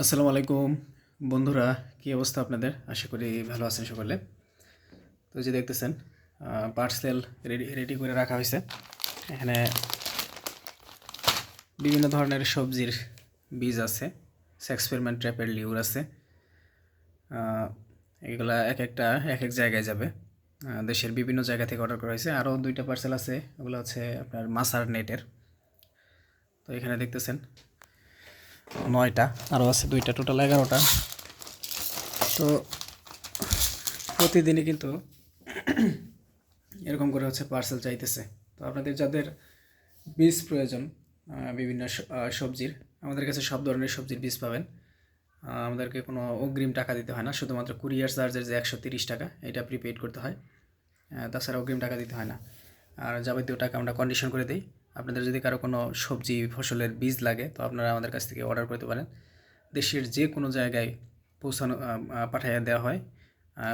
আসসালামু আলাইকুম। বন্ধুরা, কী অবস্থা আপনাদের? আশা করি ভালো আছেন সকলে। তো যে দেখতেছেন পার্সেল রেডি রেডি করে রাখা হয়েছে। এখানে বিভিন্ন ধরনের সবজির বীজ আছে সেক্সপেরিমেন্ট ট্র্যাপের লিউর আছে। এগুলা এক একটা, এক এক জায়গায় যাবে। দেশের বিভিন্ন জায়গা থেকে অর্ডার করা হয়েছে। আরও দুইটা পার্সেল আছে, ওগুলো হচ্ছে আপনার মাসার নেটের তো এখানে দেখতেছেন নয়টা। আরও আছে দুইটা টোটাল এগারোটা। তো প্রতিদিনই কিন্তু এরকম করে হচ্ছে পার্সেল চাইতেছে। তো আপনাদের যাদের বীজ প্রয়োজন বিভিন্ন সবজির, আমাদের কাছে সব ধরনের সবজির বীজ পাবেন। আমাদেরকে কোনো অগ্রিম টাকা দিতে হয় না, শুধুমাত্র কুরিয়ার চার্জের যে একশো তিরিশ টাকা, এটা প্রিপেড করতে হয়। তাছাড়া অগ্রিম টাকা দিতে হয় না। আর যাবতীয় টাকা আমরা কন্ডিশন করে দিই। আপনাদের যদি কারও কোনো সবজি, ফসলের বীজ লাগে, তো আপনারা আমাদের কাছ থেকে অর্ডার করতে পারেন। দেশের যে কোনো জায়গায় পৌঁছানো পাঠিয়ে দেওয়া হয়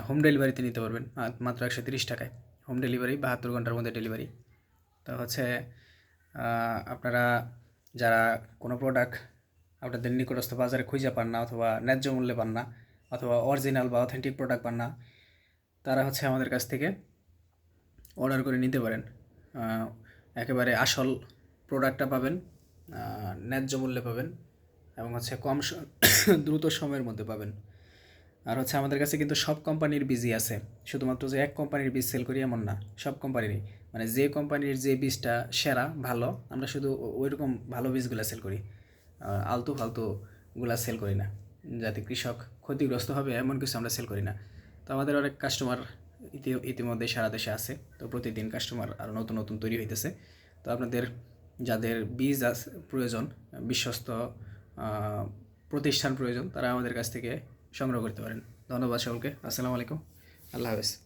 হোম ডেলিভারিতে নিতে পারবেন মাত্র একশো তিরিশ টাকায়। হোম ডেলিভারি বাহাত্তর ঘণ্টার মধ্যে ডেলিভারি তো হচ্ছে আপনারা যারা কোনো প্রোডাক্ট আপনাদের নিকটস্থ বাজারে খুঁজে পান না, অথবা ন্যায্য মূল্যে পান না, অথবা অরিজিনাল বা অথেন্টিক প্রোডাক্ট পান না, তারা হচ্ছে আমাদের কাছ থেকে অর্ডার করে নিতে পারেন। একেবারে আসল প্রোডাক্টটা পাবেন ন্যায্য মূল্যে পাবেন এবং হচ্ছে কম দ্রুত সময়ের মধ্যে পাবেন। আর হচ্ছে আমাদের কাছে কিন্তু সব কোম্পানির বীজই আছে। শুধুমাত্র যে এক কোম্পানির বীজ সেল করি এমন না, সব কোম্পানিরই মানে যে কোম্পানির যে বীজটা সেরা, ভালো, আমরা শুধু ওইরকম ভালো বীজগুলো সেল করি। আলতু ফালতুগুলা সেল করি না। যাতে কৃষক ক্ষতিগ্রস্ত হবে, এমন কিছু আমরা সেল করি না। তো আমাদের অনেক কাস্টমার ইতিমধ্যে সারা দেশে আছে। তো প্রতিদিন কাস্টমার আরও নতুন নতুন তৈরি হইতেছে। তো আপনাদের যাদের বীজ প্রয়োজন, বিশ্বস্ত প্রতিষ্ঠান প্রয়োজন, তারা আমাদের কাছ থেকে সংগ্রহ করতে পারেন। ধন্যবাদ সকলকে। আসসালামু আলাইকুম। আল্লাহ হাফেজ।